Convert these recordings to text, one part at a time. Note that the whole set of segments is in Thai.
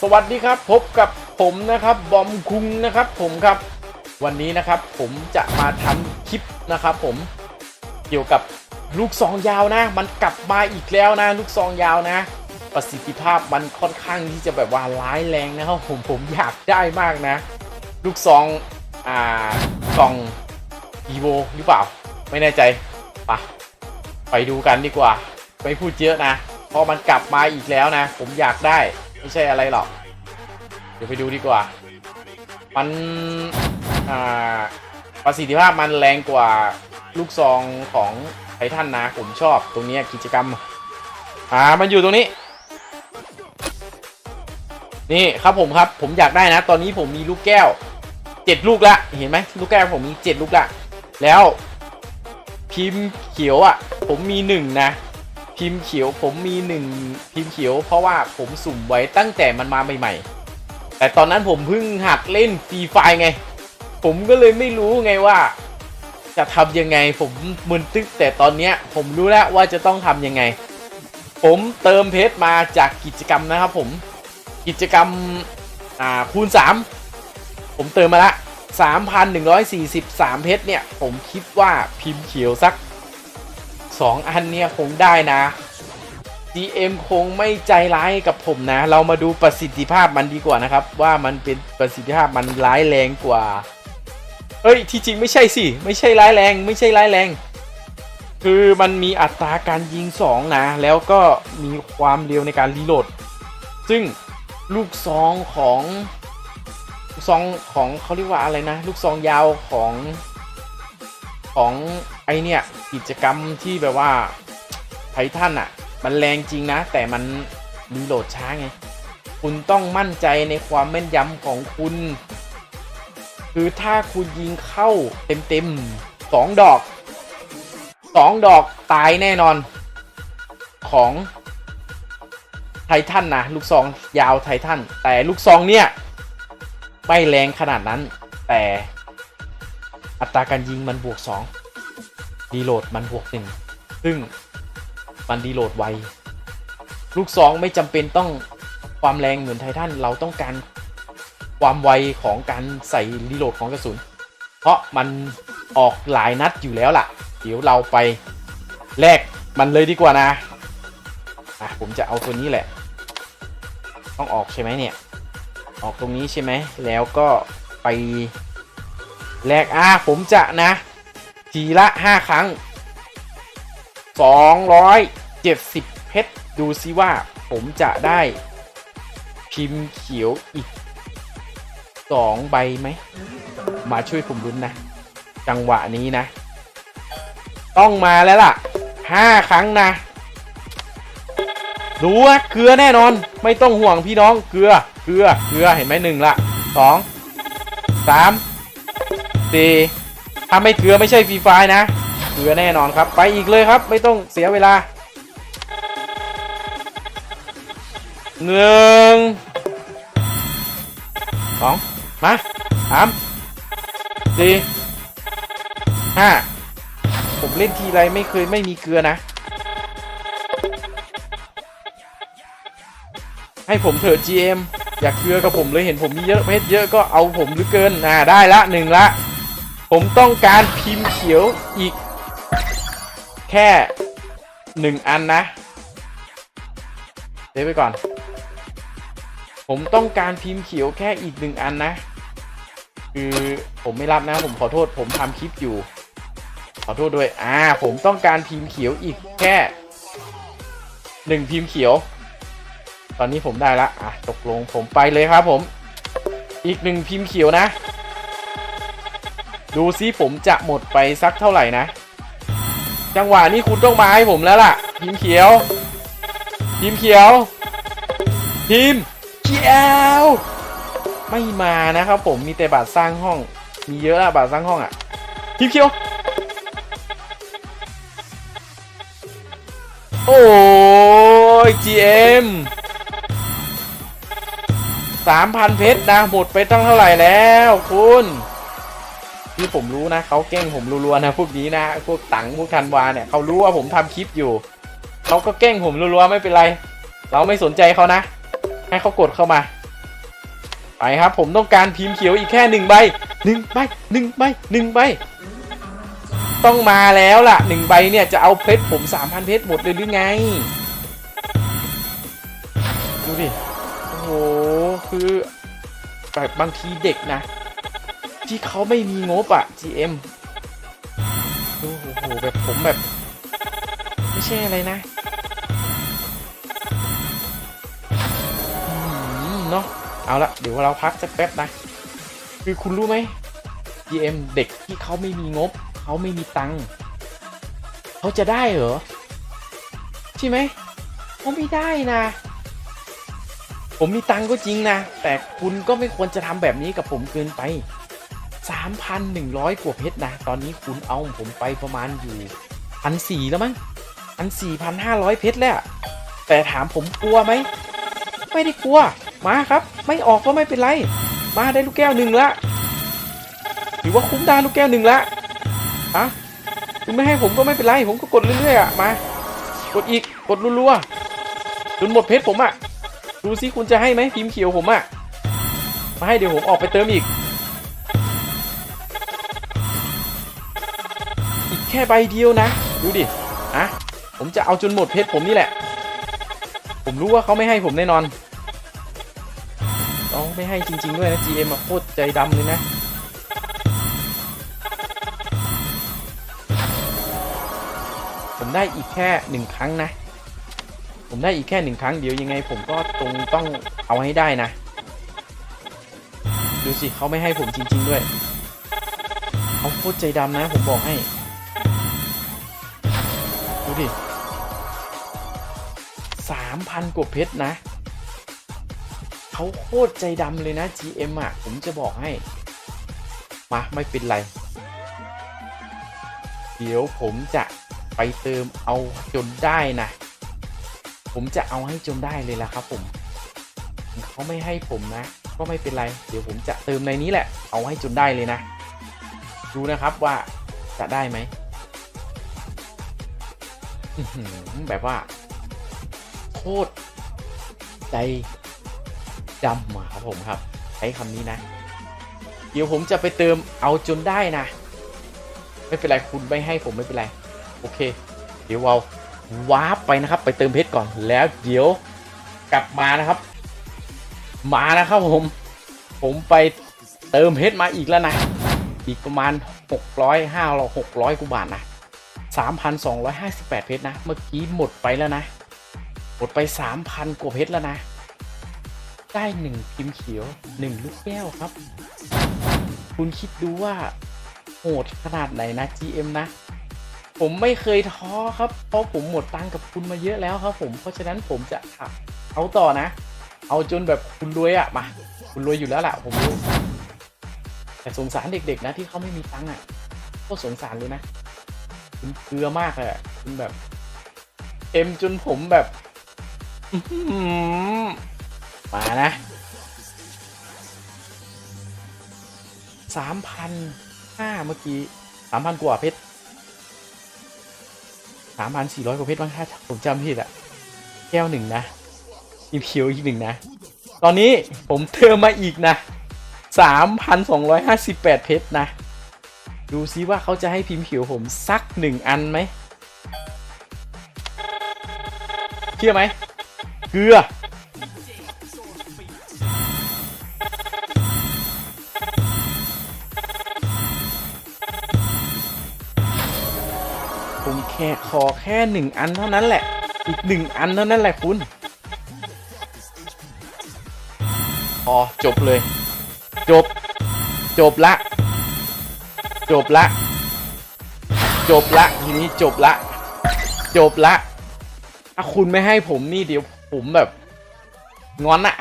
สวัสดีครับ พบกับผมนะครับบอมคุงนะครับ ผมครับ วันนี้นะครับ ผมจะมาทำคลิปนะครับ ผมเกี่ยวกับลูกซองยาวนะ มันกลับมาอีกแล้วนะ ลูกซองยาวนะ ประสิทธิภาพมันค่อนข้างที่จะแบบว่าร้ายแรงนะครับผมผมอยากได้มากนะ ลูกซองอ่ากล่องอีโวหรือเปล่า ไม่แน่ใจไปะไปดูกันดีกว่าไม่พูดเยอะนะ เพราะมันกลับมาอีกแล้วนะ ผมอยากได้ ไม่ใช่อะไรหรอก เดี๋ยวไปดูดีกว่า มันอ่าประสิทธิภาพมันแรงกว่าลูกซองของไททันนะ ผมชอบตรงนี้กิจกรรม อ่า มันอยู่ตรงนี้ นี่ครับผมครับ ผมอยากได้นะ ตอนนี้ผมมีลูกแก้วเจ็ดลูกละเห็นไหมลูกแก้วผมมีเจ็ดลูกละแล้วพิมพ์เขียวอะ ผมมีหนึ่งนะ พิมพ์เขียวผมมีหนึ่งพิมพ์เขียว เพราะว่าผมสุ่มไว้ตั้งแต่มันมาใหม่ ๆ แต่ตอนนั้นผมเพิ่งหัดเล่นฟรีไฟไง ผมก็เลยไม่รู้ไงว่า จะทำยังไงผมมึนตึกแต่ตอนเนี้ยผมรู้แล้วว่าจะต้องทำยังไง ผมเติมเพชรมาจากกิจกรรมนะครับผมกิจกรรมอ่าคูณ 3 ผมเติมมาละ 3,143 เพชรเนี่ย ผมคิดว่าพิมพ์เขียวสัก 2อันเนี่ยคงได้นะ GM คงไม่ใจร้ายกับผมนะ เรามาดูประสิทธิภาพมันดีกว่านะครับ ว่ามันเป็นประสิทธิภาพมันร้ายแรงกว่า เอ้ย ที่จริงไม่ใช่สิ ไม่ใช่ร้ายแรง ไม่ใช่ร้ายแรง คือมันมีอัตราการยิง 2 นะ แล้วก็มีความเร็วในการรีโหลด ซึ่งลูกซองของลูกซองของเขาเรียกว่าอะไรนะ ลูกซองยาวของของ ไอเนี่ยกิจกรรมที่แบบว่าไททันอะ มันแรงจริงนะ แต่มันรีโหลดช้าไง คุณต้องมั่นใจในความแม่นยำของคุณ คือถ้าคุณยิงเข้าเต็มๆสองดอกสองดอกตายแน่นอนของไททันนะลูกซองยาวไททันแต่ลูกซองเนี่ยไม่แรงขนาดนั้น แต่อัตราการยิงมันบวก 2 ดีโหลดมันบวก1ซึ่งมันดีโหลดไว ลูกซองไม่จำเป็นต้องความแรงเหมือนไททันเราต้องการความไวของการใส่รีโหลดของกระสุน เพราะมันออกหลายนัดอยู่แล้วล่ะ เดี๋ยวเราไปแลกมันเลยดีกว่านะอะผมจะเอาตัวนี้แหละ ต้องออกใช่ไหมเนี่ย ออกตรงนี้ใช่ไหม แล้วก็ไปแลกอะผมจะนะ ทีละ 5 ครั้ง 270 เพชร ดูซิว่าผมจะได้พิมพ์เขียวอีก 2 ใบไหม มาช่วยผมลุ้นนะ จังหวะนี้นะ ต้องมาแล้วล่ะ 5 ครั้งนะดูว่าเกลือแน่นอน ไม่ต้องห่วงพี่น้องเกลือเกลือเกลือเห็นไหมหนึ่งละสองสามสี่ ถ้าไม่เกลือไม่ใช่ฟรีไฟนะ เกลือแน่นอนครับ ไปอีกเลยครับ ไม่ต้องเสียเวลาหนึ่งสองมาสามสี่ห้าผมเล่นทีไรไม่เคยไม่มีเกลือนะ ให้ผมเถอะ GM อย่าเคือกับผมเลยเห็นผมมีเยอะเพชรเยอะก็เอาผมหรือเกิน อ่า ได้ละหนึ่งละ ผมต้องการพิมพ์เขียวอีก แค่หนึ่งอันนะเดี๋ยวไปก่อน ผมต้องการพิมพ์เขียวแค่อีกหนึ่งอันนะ คือผมไม่รับนะ ผมขอโทษ ผมทำคลิปอยู่ ขอโทษด้วย อ่า ผมต้องการพิมพ์เขียวอีกแค่หนึ่งพิมพ์เขียว ตอนนี้ผมได้ละ อะ ตกลงผมไปเลยครับผม อีกหนึ่งพิมพ์เขียวนะ ดูซิผมจะหมดไปสักเท่าไหร่นะ จังหวะนี้คุณต้องมาให้ผมแล้วล่ะพิมเขียวพิมเขียวพิมเขียวไม่มานะครับผมมีแต่บาทสร้างห้อง มีเยอะละบาทสร้างห้องอะ่ะพิมเขียว โอ้ย GM สามพันเพชรนะหมดไปตั้งเท่าไหร่แล้วคุณ ที่ผมรู้นะเขาแกล้งผมรัวๆนะพวกนี้นะพวกตังพวกธันวาเนี่ยเขารู้ว่าผมทำคลิปอยู่เขาก็แกล้งผมรัวๆไม่เป็นไร เราไม่สนใจเขานะ ให้เขากดเข้ามาไปครับ ผมต้องการพิมพ์เขียวอีกแค่หนึ่งใบหนึ่งใบหนึ่งใบหนึ่งใบต้องมาแล้วล่ะหนึ่งใบเนี่ยจะเอาเพชรผมสามพันเพชรหมดเลยหรือไงดูดิโอ้โหคือแบบบางทีเด็กนะ ที่เขาไม่มีงบอะ GM โอ้โหแบบผมแบบ ไม่ใช่อะไรนะเนาะเอาละเดี๋ยวเราพักสักแป๊บนะ คือคุณรู้ไหม GM เด็กที่เขาไม่มีงบ เขาไม่มีตังค์เขาจะได้เหรอ ใช่ไหมเขาไม่ได้นะ ผมมีตังค์ก็จริงนะ แต่คุณก็ไม่ควรจะทำแบบนี้กับผมเกินไป 3,100 กว่าเพชรนะ ตอนนี้คุณเอาผมไปประมาณอยู่พันสี่แล้วมั้งพันสี่พันห้าร้อยเพชรแล้ว แต่ถามผมกลัวไหม ไม่ได้กลัว มาครับ ไม่ออกก็ไม่เป็นไร มาได้ลูกแก้วหนึ่งละถือว่าคุ้มได้ลูกแก้วหนึ่งละอะคุณไม่ให้ผมก็ไม่เป็นไร ผมก็กดเรื่อยๆอะ มา กดอีก กดรัวๆ จนหมดเพชรผมอะ ดูซิคุณจะให้ไหมพิมพ์เขียวผมอะมาให้เดี๋ยวผมออกไปเติมอีก ค่ใบเดียวนะ ดูดิอะผมจะเอาจนหมดเพชรผมนี่แหละ ผมรู้ว่าเขาไม่ให้ผมแน่นอนเขาไม่ให้จริง ๆ ด้วยนะ GM อะโคตรใจดำเลยนะผมได้อีกแค่หนึ่งครั้งนะ ผมได้อีกแค่หนึ่งครั้งเดียวยังไง ผมก็ตรงต้องเอาให้ได้นะ ดูสิเขาไม่ให้ผมจริง ๆ ด้วยเขาโคตรใจดำนะ ผมบอกให้ ดูดิสามพันกว่าเพชรนะ เขาโคตรใจดำเลยนะ GM อะ ผมจะบอกให้ มา ไม่เป็นไร เดี๋ยวผมจะไปเติมเอาจนได้นะ ผมจะเอาให้จนได้เลยละครับผม เขาไม่ให้ผมนะ ก็ไม่เป็นไร เดี๋ยวผมจะเติมในนี้แหละ เอาให้จนได้เลยนะ ดูนะครับว่าจะได้ไหม แบบว่า โคตรใจดำครับผมครับ ใช้คำนี้นะ เดี๋ยวผมจะไปเติมเอาจนได้นะ ไม่เป็นไรคุณไม่ให้ผมไม่เป็นไร โอเค เดี๋ยวเราวาร์ปไปนะครับ ไปเติมเพชรก่อนแล้วเดี๋ยวกลับมานะครับ มานะครับผม ผมไปเติมเพชรมาอีกแล้วนะ อีกประมาณ 600 500 600กว่าบาทนะ 3,258 เพชรนะ เมื่อกี้หมดไปแล้วนะ หมดไป 3,000 กว่าเพชรแล้วนะ ได้หนึ่งพิมพ์เขียวหนึ่งลูกแก้วครับ คุณคิดดูว่าโหดขนาดไหนนะ GM นะ ผมไม่เคยท้อครับ เพราะผมหมดตังกับคุณมาเยอะแล้วครับผม เพราะฉะนั้นผมจะเอาต่อนะ เอาจนแบบคุณรวยอะมา คุณรวยอยู่แล้วแหละผมรู้แต่สงสารเด็กๆนะที่เขาไม่มีตังค์อะก็สงสารเลยนะ คุณเกลือมากเลยอะคุณแบบเต็มจนผมแบบอื้อหือมานะสามพันห้าเมื่อกี้สามพันกว่าเพชรสามพันสี่ร้อยกว่าเพชรบ้างถ้าผมจำผิดอะแก้วหนึ่งนะอีพิวอีกหนึ่งนะ ตอนนี้ผมเติมมาอีกนะสามพันสองร้อยห้าสิบแปดเพชรนะ ดูซิว่าเขาจะให้พิมพ์เขียวผมสักหนึ่งอันไหมเชื่อไหมเกลือผมแค่ขอแค่หนึ่งอันเท่านั้นแหละ อีกหนึ่งอันเท่านั้นแหละคุณพอจบเลย จบ จบละ จบละ จบละทีนี้จบละ จบละ ถ้าคุณไม่ให้ผมนี่เดี๋ยวผมแบบ งอนอะ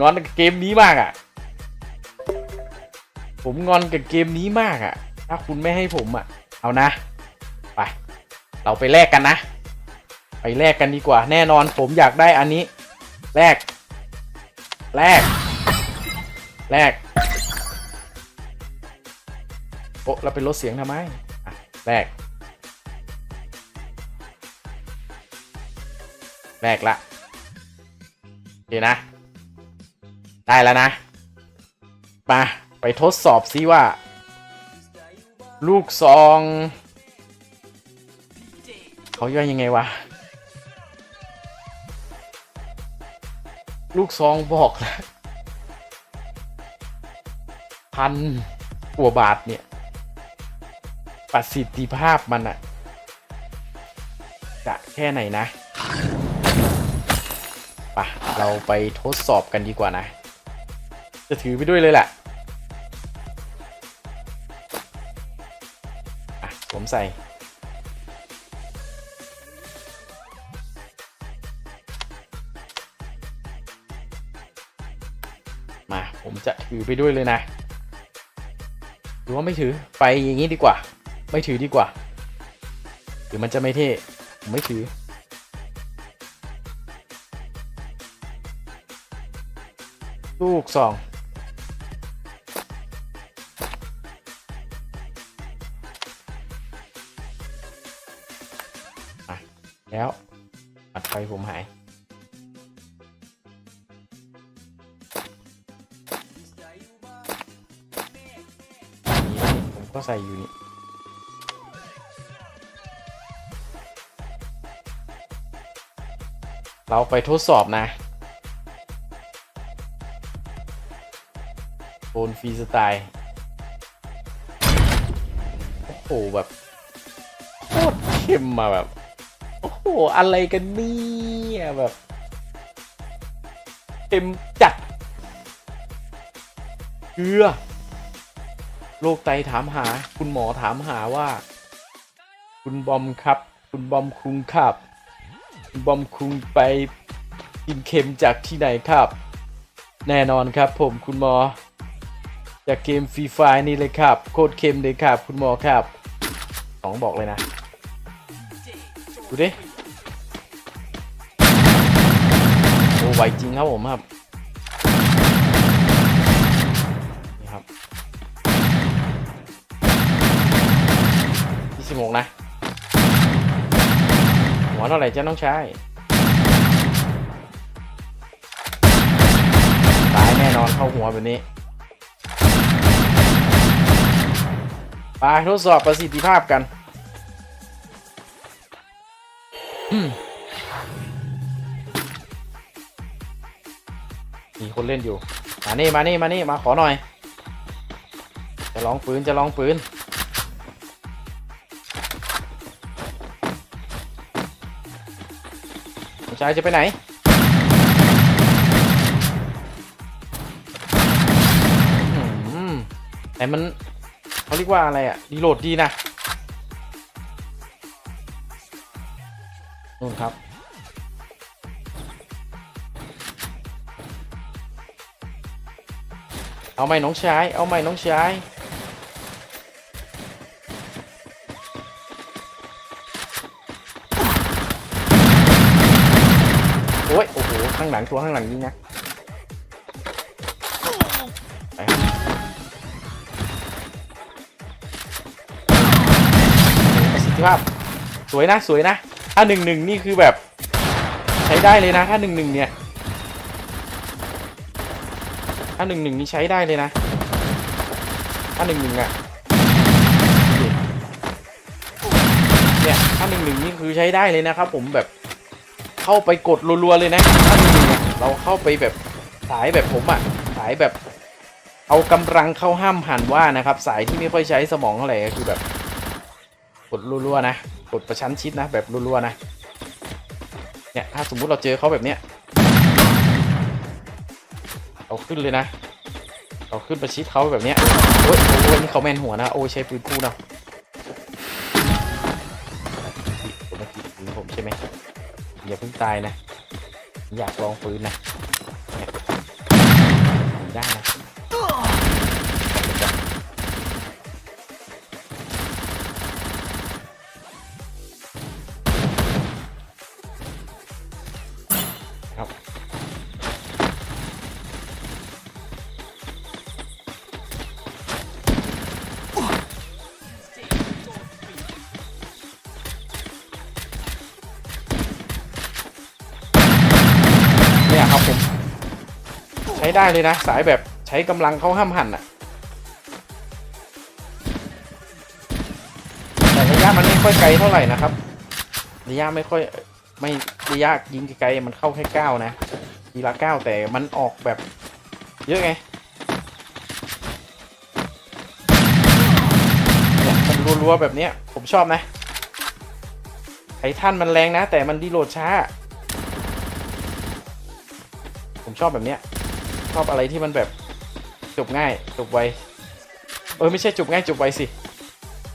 งอนกับเกมนี้มากอะผมงอนกับเกมนี้มากอะถ้าคุณไม่ให้ผมอะเอานะ ไป เราไปแลกกันนะ ไปแลกกันดีกว่า แน่นอนผมอยากได้อันนี้ แลก แลก แลก โอ้เราเป็นรถเสียงทำไมแลกแลกละโอเคนะ ได้แล้วนะมาไปทดสอบซิว่า ลูกซองเขาย่อยยังไงวะ ลูกซองบอกแล้วพันกว่าบาทเนี่ย ประสิทธิภาพมันอะจะแค่ไหนนะปะเราไปทดสอบกันดีกว่านะ จะถือไปด้วยเลยแหละอะผมใส่ มาผมจะถือไปด้วยเลยนะหรือว่าไม่ถือไปอย่างนี้ดีกว่า ไม่ถือดีกว่าหรือมันจะไม่เท่ผมไม่ถือ ลูกสองแล้วปัดไฟผมหายผมก็ใส่อยู่นี่ เราไปทดสอบนะโบนฟรีสไตล์โอ้โหแบบโคตรเข้มมาแบบ โอ้โห อะไรกันเนี่ยแบบเต็มจัดเกลือโรคไตถามหา คุณหมอถามหาว่า คุณบอมครับ คุณบอมคุงครับ บอมคุงไปกินเค็มจากที่ไหนครับ แน่นอนครับผมคุณหมอ จากเกมฟรีไฟนี่เลยครับ โคตรเค็มเลยครับ คุณหมอครับสองบอกเลยนะ ดูดิ โอ้ไวจริงครับผมครับนี่ครับยี่สิบหกนะ หัวเท่าไหร่จะต้องใช้ตายแน่นอนเข้าหัวแบบนี้ไปทดสอบประสิทธิภาพกันอืมมีคนเล่นอยู่ มานี่มานี่มานี่มาขอหน่อย จะลองปืนจะลองปืน ผู้ชายจะไปไหน อืมแต่มันเขาเรียกว่าอะไรอะรีโหลดดีนะนู่นครับ เอาไหมน้องชาย เอาไหมน้องชาย โอ้ย โอ้โหข้างหลังตัวข้างหลังนี้นะไปครับประสิทธิภาพ สวยนะสวยนะ ถ้าหนึ่งหนึ่งนี่คือแบบ ใช้ได้เลยนะ ถ้าหนึ่งหนึ่งเนี่ย ถ้าหนึ่งหนึ่งนี่ใช้ได้เลยนะ ถ้าหนึ่งหนึ่งอะเนี่ยถ้าหนึ่งหนึ่งนี่คือใช้ได้เลยนะครับผมแบบ เข้าไปกดรัวๆเลยนะถ้านเราเข้าไปแบบสายแบบผมอะสายแบบเอากำลังเข้าห้ามหันว่านะครับ สายที่ไม่ค่อยใช้สมองเท่าไหร่ก็คือแบบกดรัวๆนะกดประชันชิดนะ แบบรัวๆนะเนี่ยถ้าสมมุติเราเจอเขาแบบเนี้ยเอาขึ้นเลยนะเอาขึ้นประชิดเขาแบบเนี้ยโอ้ยโอ้ยนี่เขาแมนหัวนะ โอ้ยใช้ปืนคู่นะผมเมื่อกี้ปืนผมใช่ไหม อย่าเพิ่งตายนะ อยากลองปืนนะได้นะ ได้เลยนะ สายแบบใช้กำลังเขาห้ามหันอะแต่ระยะมันไม่ค่อยไกลเท่าไหร่นะครับ ระยะไม่ค่อยไม่ระยะยิงไกลๆมันเข้าแค่เก้านะทีละเก้าแต่มันออกแบบ เยอะไงมันรัวๆแบบเนี้ยผมชอบนะไททันมันแรงนะ แต่มันดีโหลดช้า ผมชอบแบบเนี้ย ชอบอะไรที่มันแบบจบง่ายจบไวเออไม่ใช่จบง่ายจบไวสิ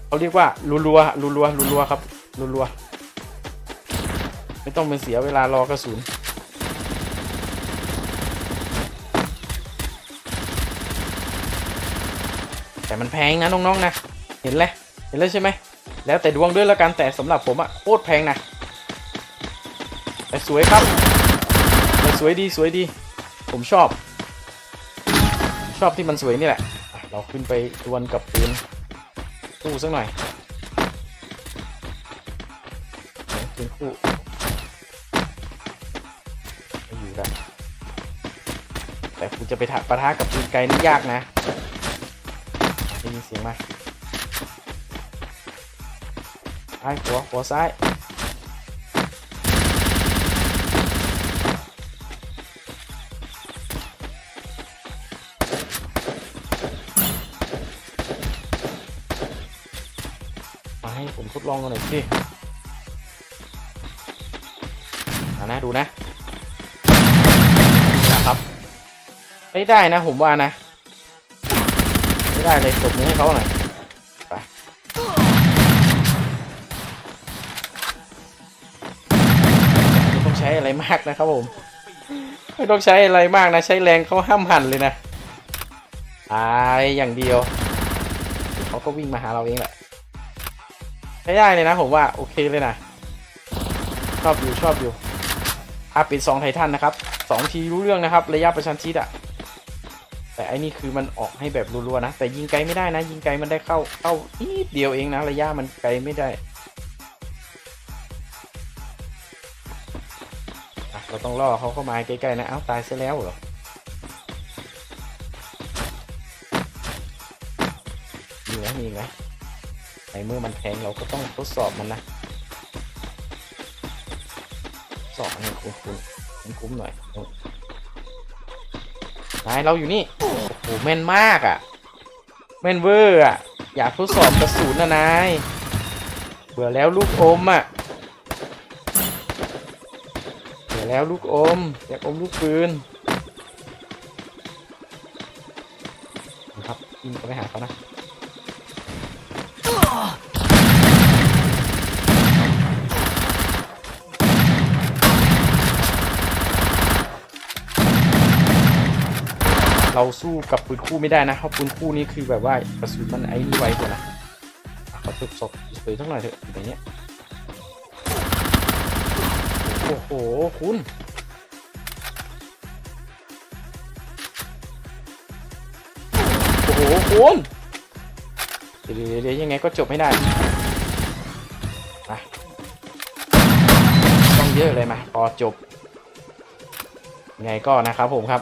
เขาเรียกว่ารัวรัวรัวรัวรัวรัวครับรัวรัวไม่ต้องเป็นเสียเวลารอกระสุนแต่มันแพงนะน้องๆนะเห็นเลยเห็นเลยใช่ไหมแล้วแต่ดวงด้วยล้วกันแต่สำหรับผมอะโคตรแพงนะแต่สวยครับแต่สวยดีสวยดี ผมชอบ ชอบที่มันสวยนี่แหละ เราขึ้นไปดวลกับปืนคู่สักหน่อยปืนคู่ไม่อยู่แล้วแต่คุณจะไปถักปะทะกับปืนไกลนี่ยากนะได้ยินเสียงไหมซ้ายหัวหัวซ้าย ดลองกันหน่อยสิเอานะดูนะนะครับไม่ได้นะผมว่านะ ไม่ได้เลยตบมือให้เขาหน่อยไปไม่ต้องใช้อะไรมากนะครับผม ไม่ต้องใช้อะไรมากนะ ใช้แรงเขาห้ามหันเลยนะตายอย่างเดียว เขาก็วิ่งมาหาเราเองแหละ ใช้ได้เลยนะผมว่าโอเคเลยนะชอบอยู่ชอบอยู่อาปิดสองไททันนะครับสองทีรู้เรื่องนะครับ ระยะประชันชิดอะแต่อันนี้คือมันออกให้แบบรัวๆนะ แต่ยิงไกลไม่ได้นะ ยิงไกลมันได้เข้าเข้านิดเดียวเองนะ ระยะมันไกลไม่ได้เราต้องล่อเขาเข้ามาใกล้ๆนะ เอ้าตายซะแล้วเหรอมีไหมมีไหม ในเมื่อมันแพงเราก็ต้องทดสอบมันนะสอบให้คุ้มคุ้มคุ้มหน่อยนายเราอยู่นี่ โอ้โหแม่นมากอะ่ะ แม่นเวอร์อะ อยากทดสอบกระสุนนะนาย เบื่อแล้วลูกอมอะ เบื่อแล้วลูกอม อยากอมลูกปืนนะครับยิงไปหาเขานะ เราสู้กับปืนคู่ไม่ได้นะเพราะปืนคู่นี้คือแบบว่ากระสุนมันไอ้นี่ไวกว่านะขอตบศพสวยสักหน่อยเถอะอย่างเงี้ยโอ้โหคุณโอ้โหคุณเดี๋ยวเดี๋ยวเดี๋ยวยังไงก็จบไม่ได้มาต้องเยอะเลยมาพอจบยังไงก็นะครับผมครับ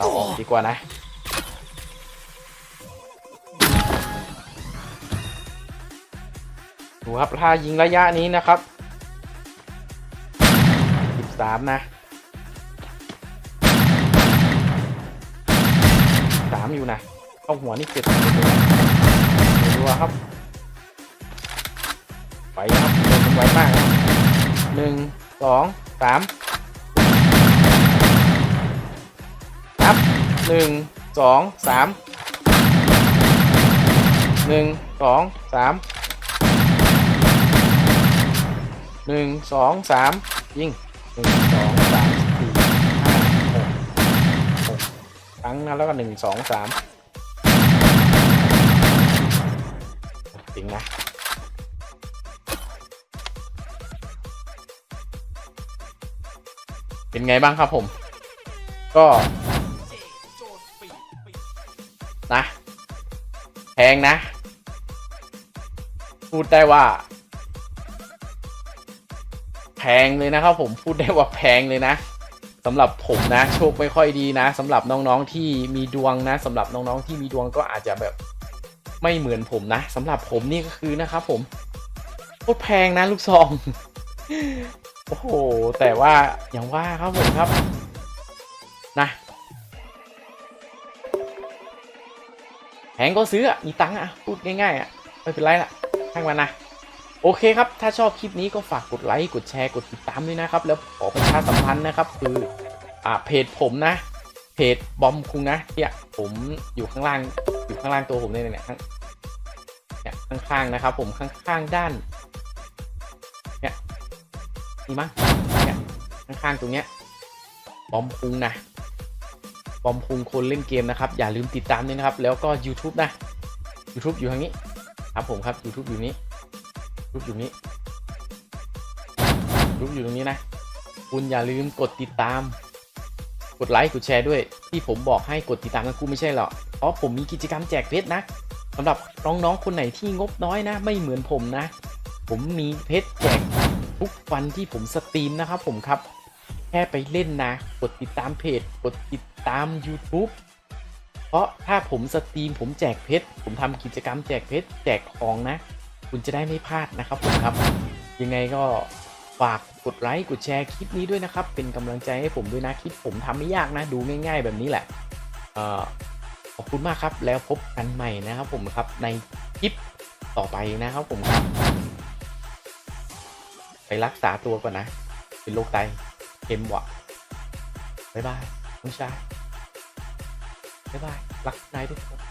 เราออกดีกว่านะ ดูครับ ถ้ายิงระยะนี้นะครับ 13 นะสามอยู่นะเข้าหัวนี่เจ็ดดูครับไปครับเดินไวมากหนึ่งสองสาม หนึ่งสองสามหนึ่งสองสามหนึ่งสองสามยิงหนึ่งสองสามสี่ห้าหกหกครั้งนะแล้วก็หนึ่งสองสามจริงนะเป็นไงบ้างครับผม ก็ นะแพงนะ พูดได้ว่า แพงเลยนะครับผมพูดได้ว่าแพงเลยนะสำหรับผมนะ โชคไม่ค่อยดีนะสำหรับน้องๆที่มีดวงนะสำหรับน้องๆที่มีดวงก็อาจจะแบบไม่เหมือนผมนะสำหรับผมนี่ก็คือนะครับผมโคตรแพงนะลูกซอง โอ้โห แต่ว่าอย่างว่าครับผมครับ นะ งก็ซื้ออะมีตังค์อะพูดง่ายๆอะไม่เป็นไรละช่างมันนะโอเคครับ ถ้าชอบคลิปนี้ก็ฝากกดไลค์กดแชร์กดติดตามด้วยนะครับ แล้วขอประชาสัมพันธ์นะครับ คืออ่าเพจผมนะ เพจบอมคุงนะเนี่ยผมอยู่ข้างล่างอยู่ข้างล่างตัวผมเนี่ยเนี่ยเนี่ยข้างๆนะครับ ผมข้างๆด้านเนี่ยนี่มั้งเนี่ยข้างๆตรงเนี้ยบอมคุงนะ บอมคุงคนเล่นเกมนะครับ อย่าลืมติดตามด้วยนะครับ แล้วก็ YouTube นะ YouTube อยู่ทางนี้ ครับผมครับ YouTube อยู่นี้รูปอยู่นี้รูปอยู่ตรงนี้นะ คุณอย่าลืมกดติดตาม กดไลค์กดแชร์ด้วย ที่ผมบอกให้กดติดตามกันกูไม่ใช่หรอกเพราะผมมีกิจกรรมแจกเพชรนะสำหรับน้องๆคนไหนที่งบน้อยนะ ไม่เหมือนผมนะ ผมมีเพชรแจกทุกวันที่ผมสตรีมนะครับผมครับ แค่ไปเล่นนะ กดติดตามเพจ กดติดตาม YouTube เพราะถ้าผมสตรีมผมแจกเพชร ผมทำกิจกรรมแจกเพชร แจกของนะ คุณจะได้ไม่พลาดนะครับผมครับ ยังไงก็ฝากกดไลค์ กดแชร์คลิปนี้ด้วยนะครับ เป็นกำลังใจให้ผมด้วยนะคลิปผมทำไม่ยากนะ ดูง่าย ๆ แบบนี้แหละออขอบคุณมากครับ แล้วพบกันใหม่นะครับผมครับในคลิปต่อไปนะครับผมครับ ไปรักษาตัวก่อนนะ เป็นโรคไต เข็มหวะบ๊ายบายน้องชายบ๊ายบายรักนายทุกคน